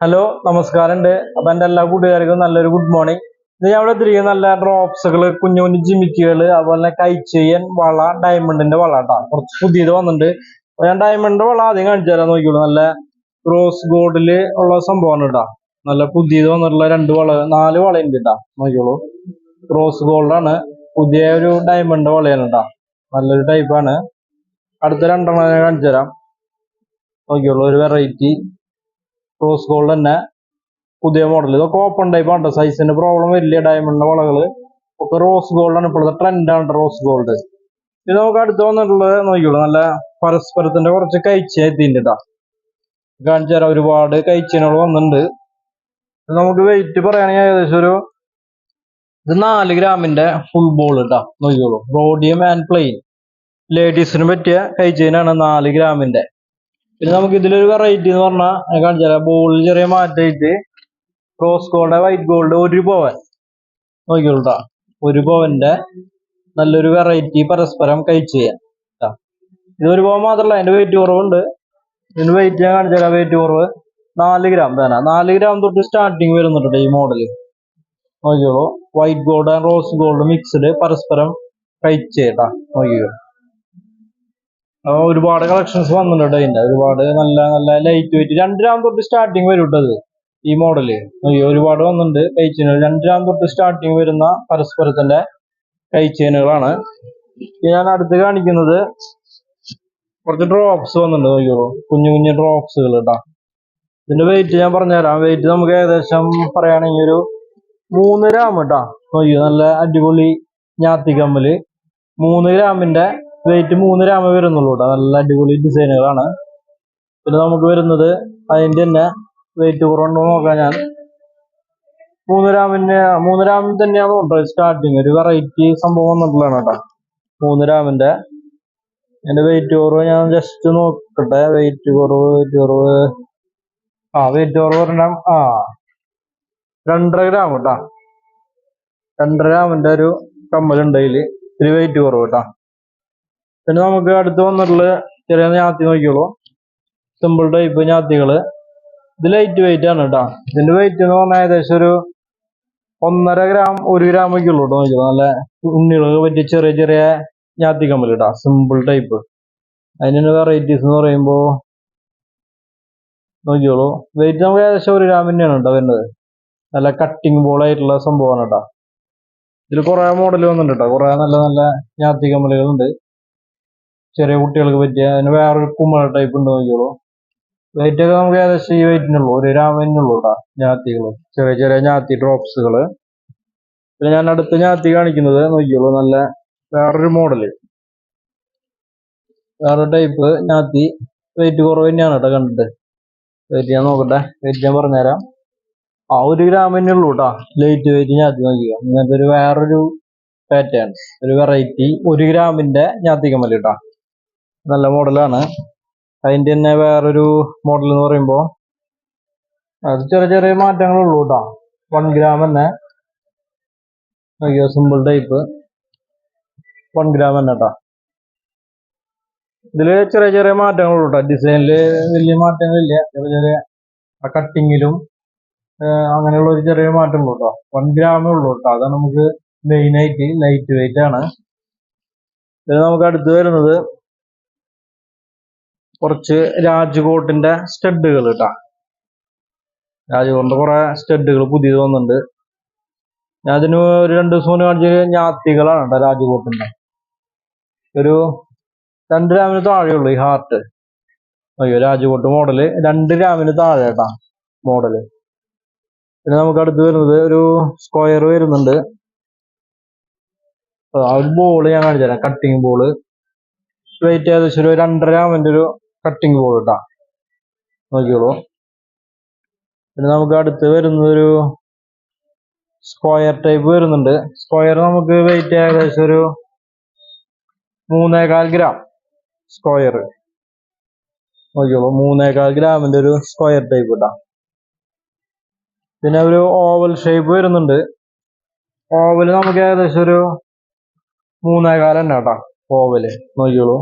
Hello നമസ്കാരമുണ്ട്. അപ്പൊ എന്റെ എല്ലാ കൂട്ടുകാർക്കും നല്ലൊരു ഗുഡ് മോർണിംഗ് ഇത് ഞാൻ ഇവിടെ തിരികെ നല്ല ഡ്രോപ്സുകൾ കുഞ്ഞു കുഞ്ഞു ജിമിക്കുകൾ അതുപോലെ തന്നെ കൈച്ചെയ്യൻ വള ഡയമണ്ടിന്റെ വള കേട്ടോ കുറച്ച് പുതിയത് വന്നിട്ടുണ്ട്. ഞാൻ ഡയമണ്ടിന്റെ വള ആദ്യം കാണിച്ചു തരാൻ നോക്കിയുള്ളൂ നല്ല റോസ് ഗോൾഡിൽ ഉള്ള സംഭവമാണ് കേട്ടോ നല്ല പുതിയത് വന്നിട്ടുള്ള രണ്ട് വള നാല് വളയുണ്ട് കേട്ടോ നോക്കിയോളൂ റോസ് ഗോൾഡാണ് പുതിയ ഒരു ഡയമണ്ട് വളയാണ് കേട്ടോ നല്ലൊരു ടൈപ്പാണ് അടുത്ത രണ്ടെണ്ണം ഞാൻ കാണിച്ചു തരാം. നോക്കിയുള്ളൂ ഒരു വെറൈറ്റി റോസ് ഗോൾഡ് തന്നെ പുതിയ മോഡൽ ഇതൊക്കെ ഓപ്പൺ ടൈപ്പ് ആണ് സൈസിന്റെ പ്രോബ്ലം വരില്ല. ഡയമണ്ടിന്റെ വളകൾ. ഒക്കെ റോസ് ഗോൾഡ് ആണ് ഇപ്പോഴത്തെ ട്രെൻഡാണ് റോസ് ഗോൾഡ് ഇത് നമുക്ക് അടുത്ത് വന്നിട്ടുള്ളത് നോക്കിയോളൂ നല്ല പരസ്പരത്തിന്റെ കുറച്ച് കഴിച്ച എത്തിണ്ട് കേട്ടോ കാണിച്ചു തരാം. ഒരുപാട് കഴിച്ചനുകൾ വന്നിട്ടുണ്ട്. നമുക്ക് വെയിറ്റ് പറയുകയാണെങ്കിൽ ഏകദേശം ഒരു ഇത് നാല് ഗ്രാമിന്റെ ഫുൾ ബോൾ ഇട്ടാ നോക്കിയോളൂ റോഡിയം ആൻഡ് പ്ലെയിൻ ലേഡീസിന് പറ്റിയ കഴിച്ചതിനാണ് നാല് ഗ്രാമിന്റെ. പിന്നെ നമുക്ക് ഇതിലൊരു വെറൈറ്റി എന്ന് പറഞ്ഞാൽ ഞാൻ കാണിച്ചു തരാം ബോളിൽ ചെറിയ മാറ്റമായിട്ട് റോസ് ഗോൾഡ് വൈറ്റ് ഗോൾഡ് ഒരു പവൻ നോക്കിയോളൂ ഒരു പവന്റെ നല്ലൊരു വെറൈറ്റി പരസ്പരം കഴിച്ച് ചെയ്യാം. ഇത് ഒരു പവൻ മാത്രമല്ല അതിന്റെ വെയിറ്റ് കുറവുണ്ട്. ഇതിന് വെയിറ്റ് ഞാൻ കാണിച്ചു തരാം വെയിറ്റ് കുറവ്. നാല് ഗ്രാം തന്നെ നാല് ഗ്രാം തൊട്ട് സ്റ്റാർട്ടിങ് വരുന്നുണ്ട് ഈ model നോക്കിയോളൂ white gold and rose gold mixed പരസ്പരം കഴിച്ചേട്ടാ നോക്കിയോ ഒരുപാട് കളക്ഷൻസ് വന്നിട്ടുണ്ട് അതിന്റെ. ഒരുപാട് നല്ല നല്ല ലൈറ്റ് വെയിറ്റ് രണ്ട് രാം തൊട്ട് സ്റ്റാർട്ടിങ് വരും ട്ടോ ഇത് ഈ മോഡൽ ഒരുപാട് വന്നിട്ടുണ്ട് കൈച്ചെയിനുകൾ രണ്ട് രാം തൊട്ട് സ്റ്റാർട്ടിങ് വരുന്ന പരസ്പരത്തിന്റെ കൈ ചെയിനുകളാണ് ഞാൻ അടുത്ത് കാണിക്കുന്നത് കുറച്ച് ഡ്രോപ്സ് വന്നിട്ടുണ്ട് നോക്കിയോളൂ കുഞ്ഞു കുഞ്ഞു ഡ്രോപ്സുകൾ കേട്ടോ ഇതിന്റെ വെയിറ്റ് ഞാൻ പറഞ്ഞുതരാം. വെയിറ്റ് നമുക്ക് ഏകദേശം പറയുകയാണെങ്കിൽ ഒരു മൂന്ന് ഗ്രാം കേട്ടോ നോക്കിയോ നല്ല അടിപൊളി ഞാത്തി കമ്മൽ. മൂന്ന് ഗ്രാമിന്റെ വെയിറ്റ് മൂന്ന് ഗ്രാം വരുന്നുള്ളൂ കേട്ടോ നല്ല അടിപൊളി ഡിസൈനുകളാണ്. പിന്നെ നമുക്ക് വരുന്നത് അതിന്റെ തന്നെ വെയിറ്റ് കുറവുണ്ടോ നോക്കാം ഞാൻ. മൂന്ന് രാമിന്റെ മൂന്ന് രാമിൽ തന്നെയാണ് കേട്ടോ സ്റ്റാർട്ടിങ് ഒരു വെറൈറ്റി സംഭവം വന്നിട്ടുള്ളതാണ് കേട്ടോ മൂന്ന് രാമിന്റെ അതിന്റെ വെയിറ്റ് കുറവ് ഞാൻ ജസ്റ്റ് നോക്കട്ടെ. വെയിറ്റ് കുറവ് വെയിറ്റ് കുറവ്. ആ വെയിറ്റ് കുറവ് പറഞ്ഞാൽ ആ. രണ്ടര ഗ്രാം കേട്ടോ രണ്ടര ഗ്രാമിന്റെ ഒരു കമ്മലുണ്ട് അതിൽ. ഇത്തിരി വെയിറ്റ് കുറവ് കേട്ടോ പിന്നെ നമുക്ക് അടുത്ത് വന്നിട്ടുള്ള ചെറിയ ഞാത്തി നോക്കിയോളൂ സിമ്പിൾ ടൈപ്പ് ഞാത്തികൾ ഇത് ലൈറ്റ് വെയിറ്റ് ആണ് കേട്ടോ ഇതിന്റെ വെയിറ്റ് എന്ന് പറഞ്ഞാൽ ഏകദേശം ഒരു ഒന്നര ഗ്രാം ഒരു ഗ്രാം ഒക്കെ ഉള്ളൂ കേട്ടോ നോക്കിയോ നല്ല ഉണ്ണികളൊക്കെ പറ്റിയ ചെറിയ ചെറിയ ഞാത്തി കമ്മൽ കേട്ടോ സിമ്പിൾ ടൈപ്പ് അതിന് വെറൈറ്റീസ് എന്ന് പറയുമ്പോ നോക്കിയോളൂ വെയിറ്റ് നമുക്ക് ഏകദേശം ഒരു ഗ്രാം തന്നെയാണ് കേട്ടോ വരുന്നത്. നല്ല കട്ടിങ് ബോൾ ആയിട്ടുള്ള സംഭവമാണ് കേട്ടോ ഇതിൽ കുറെ മോഡൽ വന്നിട്ടുണ്ട് കേട്ടോ കുറെ നല്ല നല്ല ഞാത്തി കമ്മലുകളുണ്ട്. ചെറിയ കുട്ടികൾക്ക് പറ്റിയ അതിന് വേറൊരു കുമ്മള ടൈപ്പ് ഉണ്ട് നോക്കിയോളൂ വെയിറ്റ് ഒക്കെ നമുക്ക് ഏകദേശം ഈ വെയിറ്റിനുള്ളൂ ഒരു രാമനുള്ളൂ കേട്ടോ ഞാത്തികൾ ചെറിയ ചെറിയ ഞാത്തി ഡ്രോപ്സുകൾ പിന്നെ ഞാൻ അടുത്ത ഞാത്തി കാണിക്കുന്നത് നോക്കിയോളൂ നല്ല വേറൊരു മോഡൽ വേറൊരു ടൈപ്പ് ഞാത്തി വെയിറ്റ് കുറവ് തന്നെയാണ് കേട്ടോ കണ്ടിട്ട്. വെയിറ്റ് ഞാൻ നോക്കട്ടെ. വെയിറ്റ് ഞാൻ പറഞ്ഞുതരാം. ആ ഒരു ഗ്രാം തന്നെ ഉള്ളൂ കേട്ടോ ലൈറ്റ് വെയിറ്റ് ഞാത്തി നോക്കിയോ ഇങ്ങനത്തെ ഒരു വേറൊരു പാറ്റേൺ ഒരു വെറൈറ്റി ഒരു ഗ്രാമിന്റെ ഞാത്തിക്കമ്മൽ കേട്ടോ നല്ല മോഡലാണ്. അതിന്റെ തന്നെ വേറൊരു മോഡൽ എന്ന് പറയുമ്പോൾ അത് ചെറിയ ചെറിയ മാറ്റങ്ങളുള്ളൂ കേട്ടോ വൺ ഗ്രാം തന്നെ. അയ്യോ സിമ്പിൾ ടൈപ്പ് വൺ ഗ്രാം തന്നെ കേട്ടോ ഇതിൽ ചെറിയ ചെറിയ മാറ്റങ്ങളുള്ളൂ കേട്ടോ ഡിസൈനിൽ വലിയ മാറ്റങ്ങളില്ല. ചെറിയ ചെറിയ കട്ടിങ്ങിലും അങ്ങനെയുള്ള ഒരു ചെറിയ മാറ്റമുള്ളൂ കേട്ടോ വൺ ഗ്രാമേ ഉള്ളൂ കേട്ടോ അതാണ് നമുക്ക് മെയിൻ ആയിട്ട് ലൈറ്റ് വെയിറ്റ് ആണ്. ഇത് നമുക്ക് അടുത്ത് വരുന്നത് കുറച്ച് രാജ്കോട്ടിന്റെ സ്റ്റഡുകൾ കേട്ടാ രാജ്കോട്ടിന്റെ കുറെ സ്റ്റഡുകൾ പുതിയത് വന്നിട്ടുണ്ട്. ഞാൻ അതിന് ഒരു രണ്ട് ദിവസം മുന്നേ കാണിച്ച ഞാത്തികളാണ് കേട്ടോ രാജ്കോട്ടിന്റെ. ഒരു രണ്ട് രാമിന് താഴെയുള്ളൂ ഈ ഹാർട്ട് അയ്യോ രാജ്കോട്ട് മോഡൽ രണ്ട് രാമിന് താഴെ കേട്ടാ മോഡൽ പിന്നെ നമുക്ക് അടുത്ത് വരുന്നത് ഒരു സ്ക്വയർ വരുന്നുണ്ട്. ആ ഒരു ബോൾ ഞാൻ കാണിച്ചു തരാം കട്ടിങ് ബോൾ വെയിറ്റ് ഏകദേശം ഒരു രണ്ടര ഗ്രാമിന്റെ ഒരു കട്ടിങ് ബോൾ കേട്ടോ നോക്കിയോളൂ പിന്നെ നമുക്ക് അടുത്ത് വരുന്നൊരു സ്ക്വയർ ടൈപ്പ് വരുന്നുണ്ട്. സ്ക്വയർ നമുക്ക് വെയിറ്റ് ഏകദേശം ഒരു മൂന്നേകാൽ ഗ്രാം സ്ക്വയർ. നോക്കിയോളൂ മൂന്നേകാൽ ഗ്രാമിന്റെ ഒരു സ്ക്വയർ ടൈപ്പ് കേട്ടോ പിന്നെ ഒരു ഓവൽ ഷേപ്പ് വരുന്നുണ്ട്. ഓവൽ നമുക്ക് ഏകദേശം ഒരു മൂന്നേകാൽ തന്നെ കേട്ടാ ഓവൽ. നോക്കിയോളൂ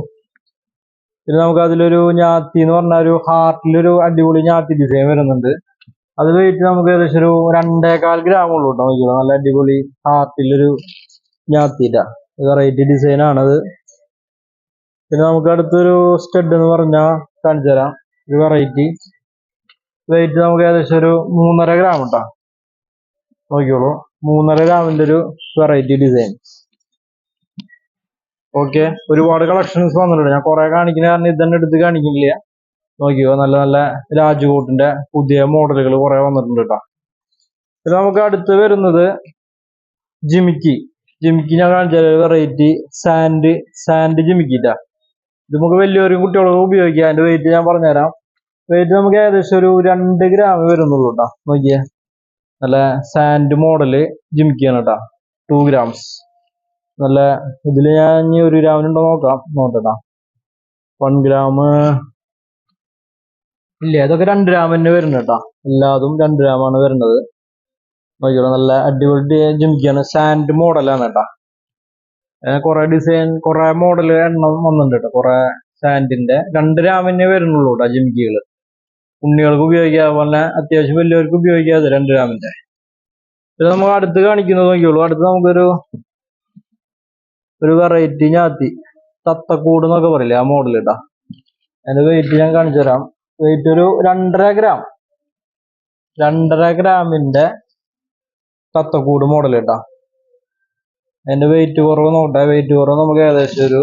പിന്നെ നമുക്ക് അതിലൊരു ഞാത്തി എന്ന് പറഞ്ഞ ഒരു ഹാർട്ടിലൊരു അടിപൊളി ഞാത്തി ഡിസൈൻ വരുന്നുണ്ട്. അത് വെയിറ്റ് നമുക്ക് ഏകദേശം ഒരു രണ്ടേകാൽ ഉള്ളൂ കേട്ടോ നോക്കിയോ നല്ല അടിപൊളി ഹാർട്ടിലൊരു ഞാത്തിട്ട വെറൈറ്റി ഡിസൈൻ ആണത് പിന്നെ നമുക്ക് അടുത്തൊരു സ്റ്റഡ് എന്ന് പറഞ്ഞാൽ കാണിച്ചു തരാം. ഒരു വെറൈറ്റി വെയിറ്റ് നമുക്ക് ഏകദേശം ഒരു മൂന്നര ഗ്രാം കേട്ടോ നോക്കിയോളൂ മൂന്നര ഗ്രാമിന്റെ ഒരു വെറൈറ്റി ഡിസൈൻ ഓക്കെ ഒരുപാട് കളക്ഷൻസ് വന്നിട്ടുണ്ട്. ഞാൻ കുറെ കാണിക്കുന്ന കാരണം ഇതന്നെ എടുത്ത് കാണിക്കുന്നില്ല നോക്കിയോ നല്ല നല്ല രാജ്കോട്ടിന്റെ പുതിയ മോഡലുകൾ കുറെ വന്നിട്ടുണ്ട് കേട്ടോ പിന്നെ നമുക്ക് അടുത്ത് വരുന്നത് ജിമിക്കി. ജിമിക്കി ഞാൻ കാണിച്ച വെറൈറ്റി സാൻഡ് സാൻഡ് ജിമിക്കിട്ടാ ഇത് നമുക്ക് വലിയവരും കുട്ടികൾക്കും ഉപയോഗിക്കാം. അതിന്റെ വെയിറ്റ് ഞാൻ പറഞ്ഞുതരാം. വെയിറ്റ് നമുക്ക് ഏകദേശം ഒരു രണ്ട് ഗ്രാം വരുന്നുള്ളൂ കേട്ടോ നോക്കിയേ. നല്ല സാൻഡ് മോഡൽ ജിമിക്കിയാണ് കേട്ടോ ടു ഗ്രാംസ് നല്ല ഇതിൽ ഞാൻ ഇനി ഒരു ഗ്രാമിനുണ്ടോ നോക്കാം. നോക്കട്ടാ. വൺ ഗ്രാം ഇല്ല? ഇതൊക്കെ രണ്ട് ഗ്രാം തന്നെ വരുന്നത് കേട്ടോ എല്ലാതും രണ്ട് ഗ്രാമാണ് വരുന്നത്. നോക്കിയോളൂ നല്ല അടിപൊളി ജിമിക്കാണ് സാൻഡ് മോഡലാണ് കേട്ടോ. കുറെ ഡിസൈൻ കുറെ മോഡൽ എണ്ണം വന്നിട്ടുണ്ട്. കേട്ടോ കുറെ സാൻഡിന്റെ രണ്ട് ഗ്രാമിനെ വരുന്നുള്ളൂ കേട്ടോ ജിമിക്കികൾ ഉണ്ണികൾക്ക് ഉപയോഗിക്കാം അതുപോലെ അത്യാവശ്യം വലിയവർക്ക് ഉപയോഗിക്കാതെ രണ്ട് ഗ്രാമിന്റെ ഇത് നമുക്ക് അടുത്ത് കാണിക്കുന്നത് നോക്കിയോളൂ അടുത്ത് നമുക്കൊരു ഒരു വെറൈറ്റി ഞാത്തി തത്തക്കൂട് എന്നൊക്കെ പറയില്ലേ ആ മോഡൽ കേട്ടാ അതിന്റെ വെയിറ്റ് ഞാൻ കാണിച്ചു തരാം. വെയിറ്റ് ഒരു രണ്ടര ഗ്രാം രണ്ടര ഗ്രാമിന്റെ തത്തക്കൂട് മോഡൽ കേട്ടാ അതിന്റെ വെയിറ്റ് കുറവ് നോക്കട്ടെ. വെയിറ്റ് കുറവ് നമുക്ക് ഏകദേശം ഒരു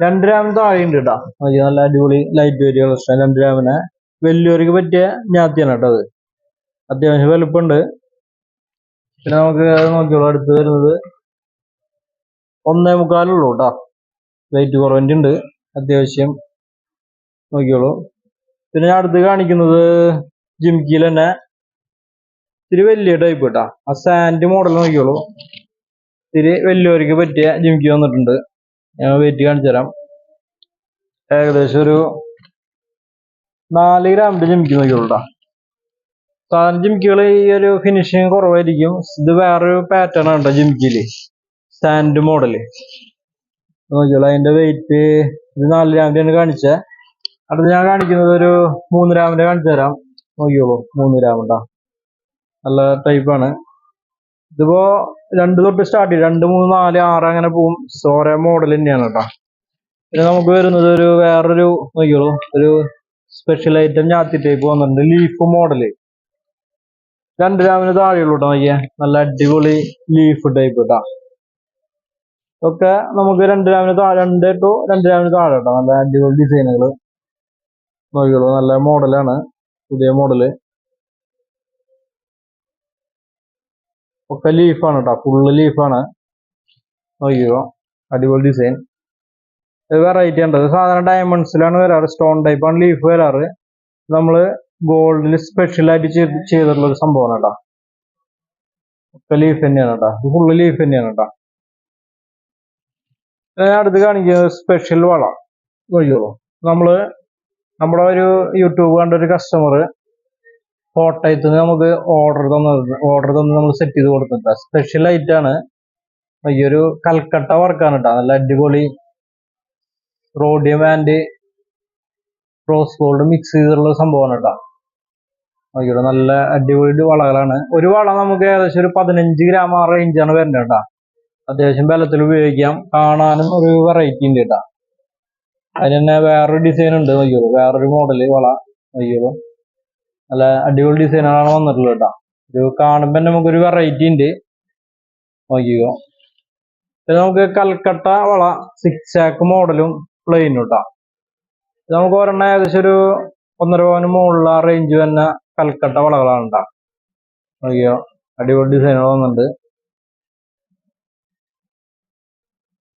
രണ്ട് ഗ്രാമിന് ഉണ്ട് കേട്ടാ നോക്കി നല്ല അടിപൊളി ലൈറ്റ് വെയിറ്റ് കളക്ഷൻ രണ്ട് ഗ്രാമിന് വലിയവർക്ക് പറ്റിയ ഞാത്തിയാണ് കേട്ടോ അത്. അത്യാവശ്യം വലുപ്പമുണ്ട്. പിന്നെ നമുക്ക് നോക്കിയോളൂ അടുത്ത് വരുന്നത് ഒന്നേ മുക്കാലുള്ളൂ കേട്ടോ. വെയിറ്റ് കുറവിന്റെ അത്യാവശ്യം നോക്കിയോളൂ പിന്നെ ഞാൻ അടുത്ത് കാണിക്കുന്നത് ജിംകിയിൽ തന്നെ ഇത്തിരി വലിയ ടൈപ്പ് കേട്ടോ. ആ സാൻഡ് മോഡൽ നോക്കിയോളൂ ഇത്തിരി വലിയവർക്ക് പറ്റിയ ജിംകി വന്നിട്ടുണ്ട്. ഞാൻ വെയിറ്റ് കാണിച്ചു തരാം. ഏകദേശം ഒരു നാല് ഗ്രാമിന്റെ ജിംകി നോക്കിയോളൂ കേട്ടോ. സാധാരണ ജിംകികൾ ഈ ഒരു ഫിനിഷിങ് കുറവായിരിക്കും. ഇത് വേറൊരു പാറ്റേൺ ആണ് കേട്ടോ ജിംകിയിൽ സാൻഡ് മോഡൽ നോക്കിയോളൂ അതിന്റെ വെയിറ്റ് ഇത് നാല് ഗ്രാമിന്റെ കാണിച്ചേ. അടുത്ത് ഞാൻ കാണിക്കുന്നത് ഒരു മൂന്ന് ഗ്രാമിന്റെ കാണിച്ചു തരാം. നോക്കിയോളൂ മൂന്ന് ഗ്രാം ഉണ്ടാ നല്ല ടൈപ്പാണ് ഇതിപ്പോ രണ്ട് തൊട്ട് സ്റ്റാർട്ട് ചെയ്യും. രണ്ട് മൂന്ന് നാല് ആറ് അങ്ങനെ പോവും. സോറെ മോഡൽ തന്നെയാണ് കേട്ടോ പിന്നെ നമുക്ക് വരുന്നത് ഒരു വേറൊരു നോക്കിയോളൂ ഒരു സ്പെഷ്യൽ ഐറ്റം ഞാത്തി ടൈപ്പ് വന്നിട്ടുണ്ട്. ലീഫ് മോഡൽ രണ്ട് ഗ്രാമിന് താഴെയുള്ളൂ കേട്ടോ നോക്കിയേ. നല്ല അടിപൊളി ലീഫ് ടൈപ്പ് കേട്ടോ ഒക്കെ നമുക്ക് രണ്ട് രാമിന് താഴെ രണ്ട് ടു രണ്ട് രാമിന് താഴെ കേട്ടോ. നല്ല അടിപൊളി ഡിസൈനുകൾ നോക്കിയോളൂ നല്ല മോഡലാണ്. പുതിയ മോഡൽ. ഒക്കെ ലീഫാണ് കേട്ടോ ഫുള്ള് ലീഫാണ് നോക്കിയോ അടിപൊളി ഡിസൈൻ ഇത് വെറൈറ്റി ഉണ്ട് സാധാരണ ഡയമണ്ട്സിലാണ് വരാറ്. സ്റ്റോൺ ടൈപ്പാണ് ലീഫ് വരാറ്. നമ്മൾ ഗോൾഡിൽ സ്പെഷ്യൽ ആയിട്ട് ചെയ്തിട്ടുള്ള ഒരു സംഭവമാണ് കേട്ടോ ഒക്കെ ലീഫ് തന്നെയാണ് കേട്ടോ ഫുള്ള് ലീഫ് തന്നെയാണ് കേട്ടോ ഞാൻ അടുത്ത് കാണിക്കുന്നത് സ്പെഷ്യൽ വള. നോക്കിയോളൂ നമ്മൾ നമ്മുടെ ഒരു യൂട്യൂബ് കണ്ട ഒരു കസ്റ്റമർ കോട്ടയത്ത് നിന്ന് നമുക്ക് ഓർഡർ തന്നു ഓർഡർ തന്ന് നമ്മൾ സെറ്റ് ചെയ്ത് കൊടുത്തിട്ട സ്പെഷ്യൽ ആണ്. ഈ ഒരു കൽക്കട്ട വർക്കാണ് കേട്ടോ നല്ല അടിപൊളി rhodium and rose gold mix ചെയ്തിട്ടുള്ള സംഭവമാണ് കേട്ടോ നോക്കിയോ നല്ല അടിപൊളി വളകളാണ്. ഒരു വള നമുക്ക് ഏകദേശം ഒരു പതിനഞ്ച് ഗ്രാം ആ റേഞ്ചാണ് വരുന്നത് കേട്ടോ അത്യാവശ്യം ബലത്തിൽ ഉപയോഗിക്കാം. കാണാനും ഒരു വെറൈറ്റി ഉണ്ട് കേട്ടോ. അതിന് തന്നെ വേറൊരു ഡിസൈൻ ഉണ്ട് നോക്കിയോളൂ വേറൊരു മോഡൽ വള നോക്കിയോളൂ നല്ല അടിപൊളി ഡിസൈനാണ് വന്നിട്ടുള്ളത് കേട്ടോ. ഇത് കാണുമ്പോൾ നമുക്കൊരു വെറൈറ്റി ഉണ്ട്. നോക്കിക്കോ. പിന്നെ നമുക്ക് കൽക്കട്ട വള സിക്സ് ആക്ക് മോഡലും പ്ലെയിനും കേട്ടോ. നമുക്ക് ഒരെണ്ണം ഏകദേശം ഒരു ഒന്നര പവന് മുകളിലുള്ള റേഞ്ച് തന്നെ കൽക്കട്ട വളകളാണ് കേട്ടോ. നോക്കിയോ അടിപൊളി ഡിസൈനുകൾ വന്നിട്ടുണ്ട്.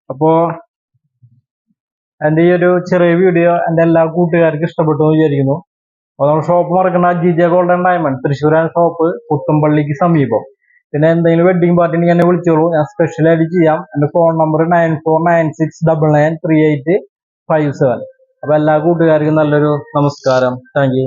അപ്പോ എന്റെ ഈ ഒരു ചെറിയ വീഡിയോ എന്റെ എല്ലാ കൂട്ടുകാർക്കും ഇഷ്ടപ്പെട്ടു എന്ന് വിചാരിക്കുന്നു. അപ്പോൾ നമ്മൾ ഷോപ്പ് മറക്കുന്ന ജി ജെ ഗോൾഡൻ ഡയമണ്ട് തൃശ്ശൂരാണ് ഷോപ്പ് പുത്തമ്പള്ളിക്ക് സമീപം. പിന്നെ എന്തെങ്കിലും വെഡിങ് പാർട്ടി ഉണ്ടെങ്കിൽ എന്നെ വിളിച്ചോളൂ. ഞാൻ സ്പെഷ്യൽ ആയിട്ട് ചെയ്യാം. എന്റെ phone number nine four nine six double nine three eight five seven അപ്പോൾ എല്ലാ കൂട്ടുകാർക്കും നല്ലൊരു നമസ്കാരം. താങ്ക്